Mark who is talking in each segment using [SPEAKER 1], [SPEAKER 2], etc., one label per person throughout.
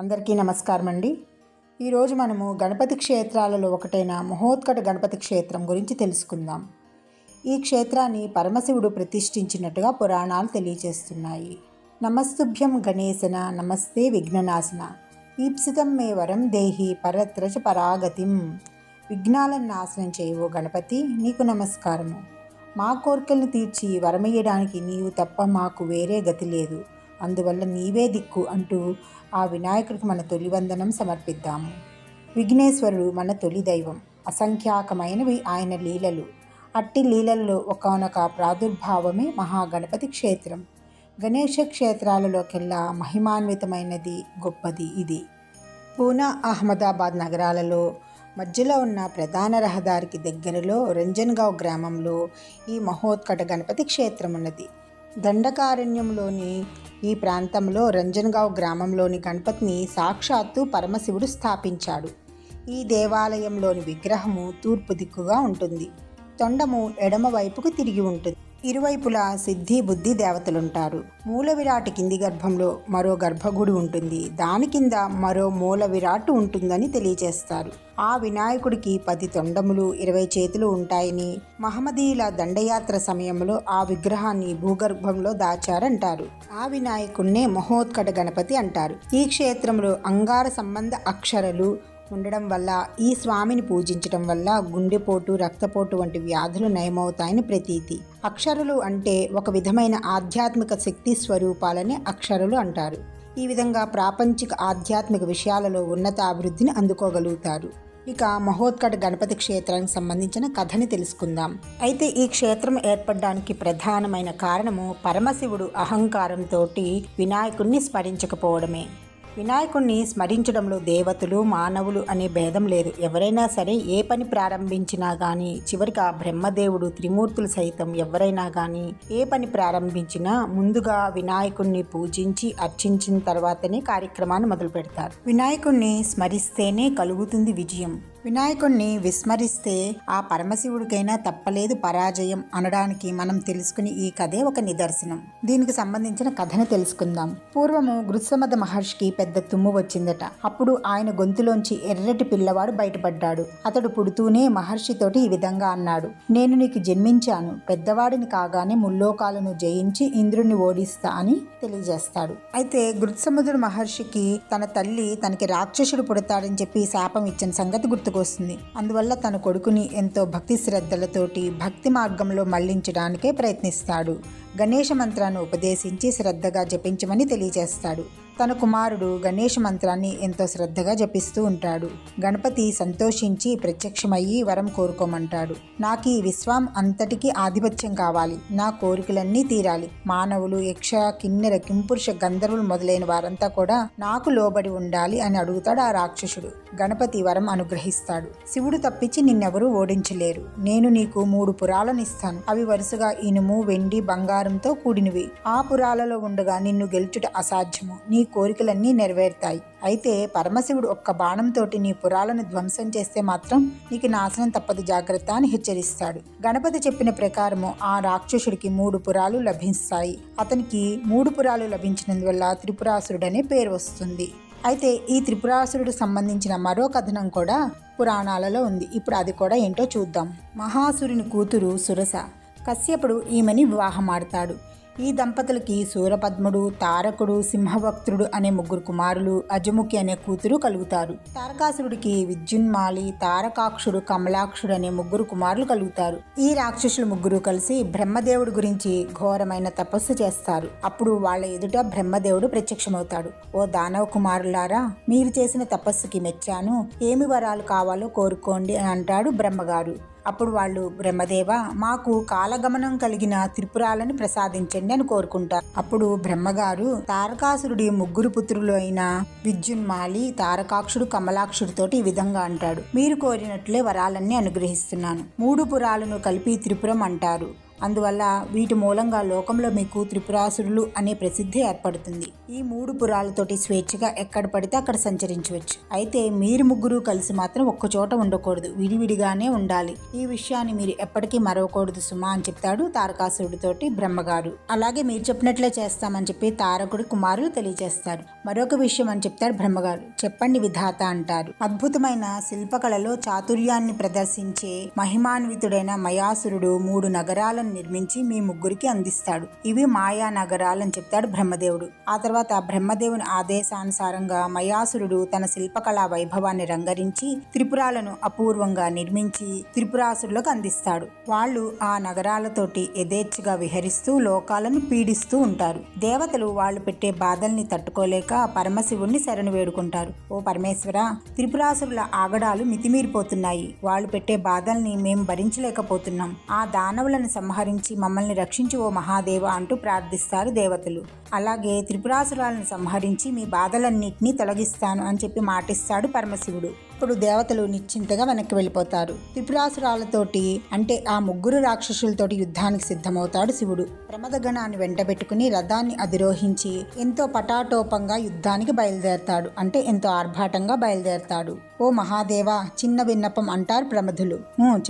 [SPEAKER 1] అందరికీ నమస్కారం అండి ఈరోజు మనము గణపతి క్షేత్రాలలో ఒకటైన మహోత్కట గణపతి క్షేత్రం గురించి తెలుసుకుందాం. ఈ క్షేత్రాన్ని పరమశివుడు ప్రతిష్ఠించినట్టుగా పురాణాలు తెలియజేస్తున్నాయి నమస్తుభ్యం గణేశన నమస్తే విఘ్ననాశన. ఈప్సితం మే వరం దేహి పరత్రచ పరాగతిం. విఘ్నాలను నాశనం చేయవు గణపతి నీకు నమస్కారము. మా కోరికలను తీర్చి వరమయ్యడానికి నీవు తప్ప మాకు వేరే గతి లేదు. అందువల్ల నీవే దిక్కు అంటూ ఆ వినాయకుడికి మన తొలి వందనం సమర్పిద్దాము విఘ్నేశ్వరుడు మన తొలి దైవం. అసంఖ్యాకమైనవి ఆయన లీలలు. అట్టి లీలల్లో ఒకనొక ప్రాదుర్భావమే మహాగణపతి క్షేత్రం. గణేష క్షేత్రాలలోకెల్లా మహిమాన్వితమైనది గొప్పది ఇది. పూనా అహ్మదాబాద్ నగరాలలో మధ్యలో ఉన్న ప్రధాన రహదారికి దగ్గరలో రంజన్గావ్ గ్రామంలో ఈ మహోత్కట గణపతి క్షేత్రం ఉన్నది దండకారణ్యంలోని ఈ ప్రాంతంలో రంజన్గావ్ గ్రామంలోని గణపతిని సాక్షాత్తు పరమశివుడు స్థాపించాడు. ఈ దేవాలయంలోని విగ్రహము తూర్పు దిక్కుగా ఉంటుంది. తొండము ఎడమ వైపుకు తిరిగి ఉంటుంది. ఇరువైపులా సిద్ధి బుద్ధి దేవతలుంటారు. మూల విరాట్ కింది గర్భంలో మరో గర్భగుడి ఉంటుంది. దాని కింద మరో మూల విరాట్ ఉంటుందని తెలియజేస్తారు ఆ వినాయకుడికి పది తొండములు ఇరవై చేతులు ఉంటాయని మహమ్మదీయుల దండయాత్ర సమయంలో ఆ విగ్రహాన్ని భూగర్భంలో దాచారంటారు. ఆ వినాయకుణ్ణే మహోత్కట గణపతి అంటారు. ఈ క్షేత్రంలో అంగార సంబంధ అక్షరలు ఉండడం వల్ల ఈ స్వామిని పూజించడం వల్ల గుండెపోటు రక్తపోటు వంటి వ్యాధులు నయమవుతాయని ప్రతీతి. అక్షరులు అంటే ఒక విధమైన ఆధ్యాత్మిక శక్తి స్వరూపాలని అక్షరులు అంటారు. ఈ విధంగా ప్రాపంచిక ఆధ్యాత్మిక విషయాలలో ఉన్నత అభివృద్ధిని అందుకోగలుగుతారు. ఇక మహోత్కట గణపతి క్షేత్రానికి సంబంధించిన కథని తెలుసుకుందాం. అయితే ఈ క్షేత్రం ఏర్పడడానికి ప్రధానమైన కారణము పరమశివుడు అహంకారంతో వినాయకుణ్ణి స్మరించకపోవడమే. వినాయకుణ్ణి స్మరించడంలో దేవతలు మానవులు అనే భేదం లేదు. ఎవరైనా సరే ఏ పని ప్రారంభించినా కానీ చివరికి ఆ బ్రహ్మదేవుడు త్రిమూర్తులు సైతం ఎవరైనా కానీ ఏ పని ప్రారంభించినా ముందుగా వినాయకుణ్ణి పూజించి అర్చించిన తర్వాతనే కార్యక్రమాన్ని మొదలు పెడతారు వినాయకుణ్ణి స్మరిస్తేనే కలుగుతుంది విజయం. వినాయకుణ్ణి విస్మరిస్తే ఆ పరమశివుడికైనా తప్పలేదు పరాజయం అనడానికి మనం తెలుసుకుని ఈ కథే ఒక నిదర్శనం. దీనికి సంబంధించిన కథను తెలుసుకుందాం. పూర్వము గృత్సమద మహర్షికి పెద్ద తుమ్ము వచ్చిందట. అప్పుడు ఆయన గొంతులోంచి ఎర్రటి పిల్లవాడు బయటపడ్డాడు. అతడు పుడుతూనే మహర్షితోటి ఈ విధంగా అన్నాడు. నేను నీకు జన్మించాను. పెద్దవాడిని కాగానే ముల్లోకాలను జయించి ఇంద్రుణ్ణి ఓడిస్తా అని తెలియజేస్తాడు. అయితే గృత్సముద్రుడు మహర్షికి తన తల్లి తనకి రాక్షసుడు పుడతాడని చెప్పి శాపం ఇచ్చిన సంగతి గుర్తు గుర్తుకొస్తుంది. అందువల్ల తన కొడుకుని ఎంతో భక్తి శ్రద్ధలతోటి భక్తి మార్గంలో మళ్ళించడానికే ప్రయత్నిస్తాడు. గణేష మంత్రాన్ని ఉపదేశించి శ్రద్ధగా జపించమని తెలియజేస్తాడు. తన కుమారుడు గణేష్ మంత్రాన్ని ఎంతో శ్రద్ధగా జపిస్తూ ఉంటాడు. గణపతి సంతోషించి ప్రత్యక్షమయ్యి వరం కోరుకోమంటాడు. నాకు ఈ విశ్వం అంతటికీ ఆధిపత్యం కావాలి. నా కోరికలన్నీ తీరాలి. మానవులు యక్ష కిన్నెర కింపురుష గంధర్వులు మొదలైన వారంతా కూడా నాకు లోబడి ఉండాలి అని అడుగుతాడు ఆ రాక్షసుడు. గణపతి వరం అనుగ్రహిస్తాడు. శివుడు తప్పించి నిన్నెవరూ ఓడించలేరు. నేను నీకు మూడు పురాలను ఇస్తాను. అవి వరుసగా ఇనుము వెండి బంగారంతో కూడినవి. ఆ పురాలలో ఉండగా నిన్ను గెలుచుట అసాధ్యము. నీ కోరికలన్నీ నెరవేరుతాయి. అయితే పరమశివుడు ఒక్క బాణంతో నీ పురాలను ధ్వంసం చేస్తే మాత్రం నీకు నాశనం తప్పదు జాగ్రత్త అని హెచ్చరిస్తాడు. గణపతి చెప్పిన ప్రకారము ఆ రాక్షసుడికి మూడు పురాలు లభిస్తాయి. అతనికి మూడు పురాలు లభించినందువల్ల త్రిపురాసురుడనే పేరు వస్తుంది. అయితే ఈ త్రిపురాసురుడు సంబంధించిన మరో కథనం కూడా పురాణాలలో ఉంది. ఇప్పుడు అది కూడా ఏంటో చూద్దాం. మహాసురుని కూతురు సురస. కశ్యపుడు ఈమెని వివాహమాడతాడు ఈ దంపతులకి సూరపద్ముడు తారకుడు సింహభక్తుడు అనే ముగ్గురు కుమారులు అజముఖి అనే కూతురు కలుగుతారు. తారకాసురుడికి విద్యున్మాలి తారకాక్షుడు కమలాక్షుడు అనే ముగ్గురు కుమారులు కలుగుతారు. ఈ రాక్షసులు ముగ్గురు కలిసి బ్రహ్మదేవుడి గురించి ఘోరమైన తపస్సు చేస్తారు. అప్పుడు వాళ్ళ ఎదుట బ్రహ్మదేవుడు ప్రత్యక్షమవుతాడు. ఓ దానవ కుమారులారా మీరు చేసిన తపస్సుకి మెచ్చాను. ఏమి వరాలు కావాలో కోరుకోండి అని అంటాడు బ్రహ్మగారు. అప్పుడు వాళ్ళు బ్రహ్మదేవ మాకు కాలగమనం కలిగిన త్రిపురాలను ప్రసాదించండి అని కోరుకుంటారు. అప్పుడు బ్రహ్మగారు తారకాసురుడి ముగ్గురు పుత్రులు అయిన విద్యున్మాలి తారకాక్షుడు కమలాక్షుడితోటి ఈ విధంగా అంటాడు. మీరు కోరినట్లే వరాలన్నీ అనుగ్రహిస్తున్నాను. మూడు పురాలను కలిపి త్రిపురం అంటారు. అందువల్ల వీటి మూలంగా లోకంలో మీకు త్రిపురాసురులు అనే ప్రసిద్ధి ఏర్పడుతుంది. ఈ మూడు పురాలతోటి స్వేచ్ఛగా ఎక్కడ పడితే అక్కడ సంచరించవచ్చు. అయితే మీరు ముగ్గురు కలిసి మాత్రం ఒక్కచోట ఉండకూడదు. విడివిడిగానే ఉండాలి. ఈ విషయాన్ని మీరు ఎప్పటికీ మరవకూడదు సుమా అని చెప్తాడు తారకాసురుడితోటి బ్రహ్మగారు అలాగే మీరు చెప్పినట్లే చేస్తామని చెప్పి తారకుడి కుమారులు తెలియజేస్తారు. మరొక విషయం అని చెప్తారు బ్రహ్మగారు చెప్పండి విధాత అంటారు. అద్భుతమైన శిల్పకళలో చాతుర్యాన్ని ప్రదర్శించే మహిమాన్వితుడైన మయాసురుడు మూడు నగరాలను నిర్మించి మీ ముగ్గురికి అందిస్తాడు. ఇవి మాయా నగరాలని చెప్తాడు బ్రహ్మదేవుడు. ఆ తర్వాత బ్రహ్మదేవుని ఆదేశానుసారంగా మయాసురుడు తన శిల్పకళా వైభవాన్ని రంగరించి త్రిపురాలను అపూర్వంగా నిర్మించి త్రిపురాసురులకు అందిస్తాడు. వాళ్ళు ఆ నగరాలతోటి యథేచ్ఛగా విహరిస్తూ లోకాలను పీడిస్తూ ఉంటారు. దేవతలు వాళ్ళు పెట్టే బాధల్ని తట్టుకోలేక పరమశివుణ్ణి శరణు వేడుకుంటారు. ఓ పరమేశ్వర త్రిపురాసురుల ఆగడాలు మితిమీరిపోతున్నాయి. వాళ్ళు పెట్టే బాధల్ని మేము భరించలేకపోతున్నాం. ఆ దానవులను సంహరించి మమ్మల్ని రక్షించి ఓ మహాదేవ అంటూ ప్రార్థిస్తారు దేవతలు. అలాగే త్రిపురాసురాలను సంహరించి మీ బాధలన్నింటినీ తొలగిస్తాను అని చెప్పి మాటిస్తాడు పరమశివుడు. ఇప్పుడు దేవతలు నిశ్చింతగా వెనక్కి వెళ్ళిపోతారు. త్రిపురాసురాలతోటి అంటే ఆ ముగ్గురు రాక్షసులతోటి యుద్ధానికి సిద్ధమవుతాడు శివుడు. ప్రమదగణాన్ని వెంటబెట్టుకుని రథాన్ని అధిరోహించి ఎంతో పటాటోపంగా యుద్ధానికి బయలుదేరతాడు. అంటే ఎంతో ఆర్భాటంగా బయలుదేరతాడు. ఓ మహాదేవ చిన్న విన్నపం అంటారు ప్రమధులు.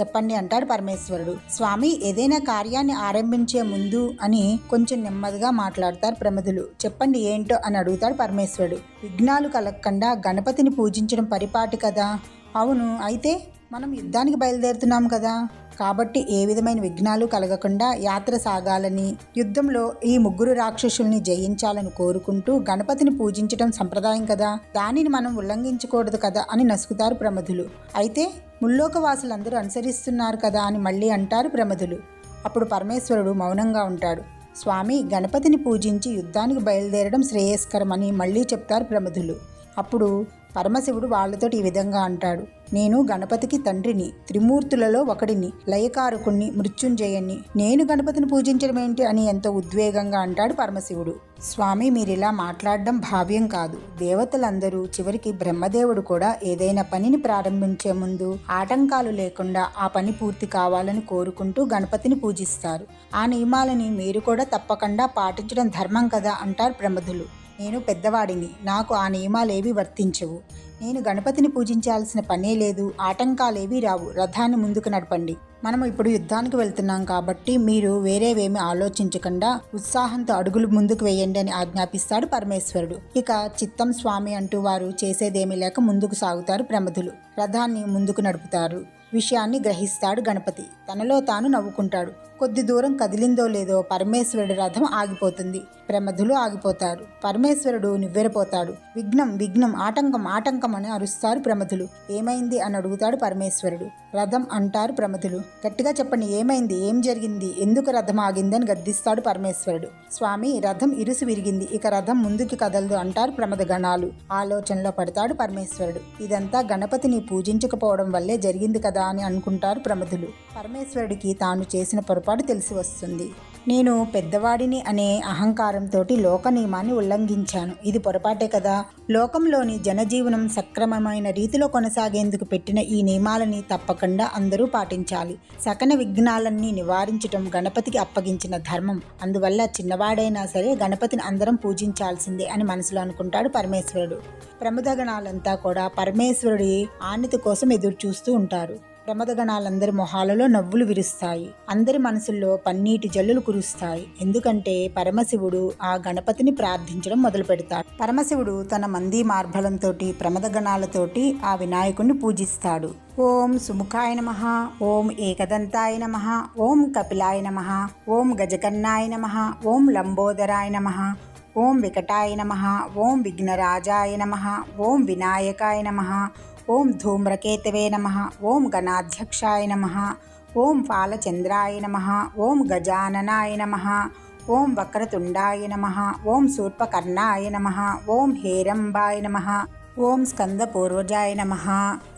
[SPEAKER 1] చెప్పండి అంటాడు పరమేశ్వరుడు. స్వామి ఏదైనా కార్యాన్ని ఆరంభించే ముందు అని కొంచెం నెమ్మదిగా మాట్లాడతారు ప్రమధులు చెప్పండి ఏంటో అని అడుగుతాడు పరమేశ్వరుడు. విఘ్నాలు కలగకుండా గణపతిని పూజించడం పరిపాటి కదా? అవును అయితే మనం యుద్ధానికి బయలుదేరుతున్నాం కదా? కాబట్టి ఏ విధమైన విఘ్నాలు కలగకుండా యాత్ర సాగాలని యుద్ధంలో ఈ ముగ్గురు రాక్షసుల్ని జయించాలని కోరుకుంటూ గణపతిని పూజించడం సంప్రదాయం కదా? దానిని మనం ఉల్లంఘించకూడదు కదా అని నసుకుతారు ప్రమధులు అయితే ముల్లోకవాసులందరూ అనుసరిస్తున్నారు కదా అని మళ్ళీ అంటారు ప్రమధులు అప్పుడు పరమేశ్వరుడు మౌనంగా ఉంటాడు. స్వామి గణపతిని పూజించి యుద్ధానికి బయలుదేరడం శ్రేయస్కరమని మళ్ళీ చెప్తారు ప్రమధులు. అప్పుడు పరమశివుడు వాళ్ళతోటి ఈ విధంగా అంటాడు. నేను గణపతికి తండ్రిని త్రిమూర్తులలో ఒకడిని లయకారకుణ్ణి మృత్యుంజయన్ని నేను గణపతిని పూజించడం ఏంటి అని ఎంతో ఉద్వేగంగా అంటాడు పరమశివుడు. స్వామి మీరిలా మాట్లాడడం భావ్యం కాదు. దేవతలందరూ చివరికి బ్రహ్మదేవుడు కూడా ఏదైనా పనిని ప్రారంభించే ముందు ఆటంకాలు లేకుండా ఆ పని పూర్తి కావాలని కోరుకుంటూ గణపతిని పూజిస్తారు. ఆ నియమాలని మీరు కూడా తప్పకుండా పాటించడం ధర్మం కదా అంటారు ప్రమధులు నేను పెద్దవాడిని. నాకు ఆ నియమాలేవి వర్తించవు. నేను గణపతిని పూజించాల్సిన పనే లేదు ఆటంకాలేవీ రావు. రథాన్ని ముందుకు నడపండి. మనం ఇప్పుడు యుద్ధానికి వెళ్తున్నాం కాబట్టి మీరు వేరేవేమి ఆలోచించకుండా ఉత్సాహంతో అడుగులు ముందుకు వేయండి అని ఆజ్ఞాపిస్తాడు పరమేశ్వరుడు. ఇక చిత్తం స్వామి అంటూ వారు చేసేదేమీ లేక ముందుకు సాగుతారు ప్రమధులు. రథాన్ని ముందుకు నడుపుతారు. విషయాన్ని గ్రహిస్తాడు గణపతి. తనలో తాను నవ్వుకుంటాడు. కొద్ది దూరం కదిలిందో లేదో పరమేశ్వరుడి రథం ఆగిపోతుంది. ప్రమధులు ఆగిపోతారు. పరమేశ్వరుడు నివ్వెరపోతాడు. విఘ్నం విఘ్నం ఆటంకం ఆటంకం అని అరుస్తారు ప్రమధులు. ఏమైంది? అని అడుగుతాడు పరమేశ్వరుడు. రథం అంటారు ప్రమధులు. గట్టిగా చెప్పండి ఏమైంది? ఏం జరిగింది? ఎందుకు రథం ఆగిందని గద్దిస్తాడు పరమేశ్వరుడు. స్వామి రథం ఇరుసు విరిగింది. ఇక రథం ముందుకి కదలదు అంటారు ప్రమద గణాలు. ఆలోచనలో పడతాడు పరమేశ్వరుడు. ఇదంతా గణపతిని పూజించకపోవడం వల్లే జరిగింది కదా అని అనుకుంటారు ప్రమధులు. పరమేశ్వరుడికి తాను చేసిన పొరపాటు తెలిసి వస్తుంది. నేను పెద్దవాడిని అనే అహంకారం అహంకారంతో లోక నియమాన్ని ఉల్లంఘించాను. ఇది పొరపాటే కదా? లోకంలోని జనజీవనం సక్రమమైన రీతిలో కొనసాగేందుకు పెట్టిన ఈ నియమాలని తప్పకుండా అందరూ పాటించాలి. సకన విఘ్నాలన్నీ నివారించటం గణపతికి అప్పగించిన ధర్మం. అందువల్ల చిన్నవాడైనా సరే గణపతిని అందరం పూజించాల్సిందే అని మనసులో అనుకుంటాడు పరమేశ్వరుడు. ప్రముదగణాలంతా కూడా పరమేశ్వరుడి ఆనతి కోసం ఎదురు చూస్తూ ఉంటారు. ప్రమదగణాలందరి మొహాలలో నవ్వులు విరుస్తాయి. అందరి మనసుల్లో పన్నీటి జల్లులు కురుస్తాయి. ఎందుకంటే పరమశివుడు ఆ గణపతిని ప్రార్థించడం మొదలు పెడతాడు పరమశివుడు తన మంది మార్బలంతో ప్రమదగణాలతోటి ఆ వినాయకుణ్ణి పూజిస్తాడు. ఓం సుముఖాయ నమ. ఓం ఏకదంతాయ నమ. ఓం కపిలాయ నమ. ఓం గజకన్నాయ నమ. ఓం లంబోదరాయ నమ. ఓం వికటాయ నమ. ఓం విఘ్నరాజాయ నమ. ఓం వినాయకాయ నమ. ఓం ధూమ్రకేతవే నమ ఓం గణాధ్యక్షాయ నమ ఓం పాలచంద్రాయ నమ ఓం గజాననాయ నమ ఓం వక్రతుండాయ నమ ఓం శూర్పకర్ణాయ నమ ఓం హేరంబాయ నమ ఓం స్కంద పూర్వజాయ నమ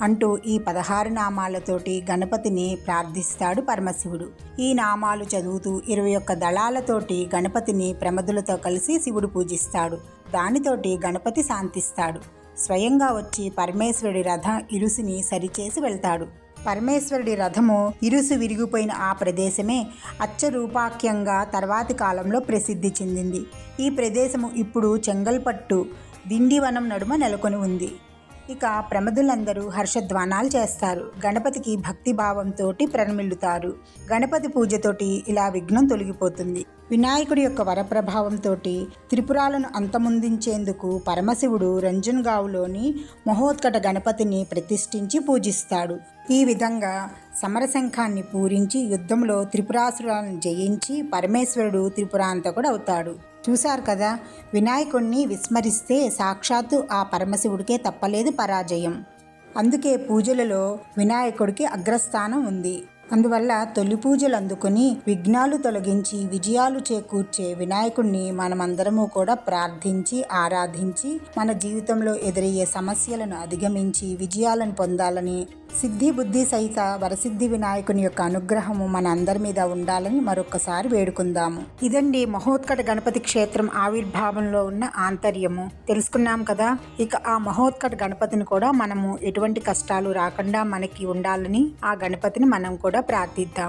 [SPEAKER 1] అంటూ ఈ పదహారు నామాలతోటి గణపతిని ప్రార్థిస్తాడు పరమశివుడు. ఈ నామాలు చదువుతూ ఇరవై ఒక్క దళాలతోటి గణపతిని ప్రమదులతో కలిసి శివుడు పూజిస్తాడు. దానితోటి గణపతి శాంతిస్తాడు. స్వయంగా వచ్చి పరమేశ్వరుడి రథ ఇరుసుని సరిచేసి వెళ్తాడు. పరమేశ్వరుడి రథము ఇరుసు విరిగిపోయిన ఆ ప్రదేశమే అచ్చరూపాఖ్యంగా తర్వాతి కాలంలో ప్రసిద్ధి చెందింది. ఈ ప్రదేశము ఇప్పుడు చెంగల్పట్టు దిండివనం నడుమ నెలకొని ఉంది. ఇక ప్రమదులందరూ హర్షధ్వానాలు చేస్తారు. గణపతికి భక్తి భావంతో ప్రణమిల్లుతారు. గణపతి పూజతోటి ఇలా విఘ్నం తొలగిపోతుంది. వినాయకుడి యొక్క వరప్రభావంతో త్రిపురాలను అంతమొందించేందుకు పరమశివుడు రంజన్గావ్లోని మహోత్కట గణపతిని ప్రతిష్ఠించి పూజిస్తాడు. ఈ విధంగా సమరశంఖాన్ని పూరించి యుద్ధంలో త్రిపురాసురాలను జయించి పరమేశ్వరుడు త్రిపురాంతకుడు అవుతాడు చూశారు కదా వినాయకుణ్ణి విస్మరిస్తే సాక్షాత్తు ఆ పరమశివుడికే తప్పలేదు పరాజయం. అందుకే పూజలలో వినాయకుడికి అగ్రస్థానం ఉంది. అందువల్ల తొలి పూజలు అందుకుని విఘ్నాలు తొలగించి విజయాలు చేకూర్చే వినాయకుడిని మనమందరము కూడా ప్రార్థించి ఆరాధించి మన జీవితంలో ఎదురయ్యే సమస్యలను అధిగమించి విజయాలను పొందాలని సిద్ధి బుద్ధి సహిత వరసిద్ధి వినాయకుని యొక్క అనుగ్రహము మన అందరి మీద ఉండాలని మరొకసారి వేడుకుందాము. ఇదండి మహోత్కట గణపతి క్షేత్రం ఆవిర్భావంలో ఉన్న ఆంతర్యము. తెలుసుకున్నాం కదా? ఇక ఆ మహోత్కట గణపతిని కూడా మనము ఎటువంటి కష్టాలు రాకుండా మనకి ఉండాలని ఆ గణపతిని మనం కూడా ప్రార్థిద్దాం.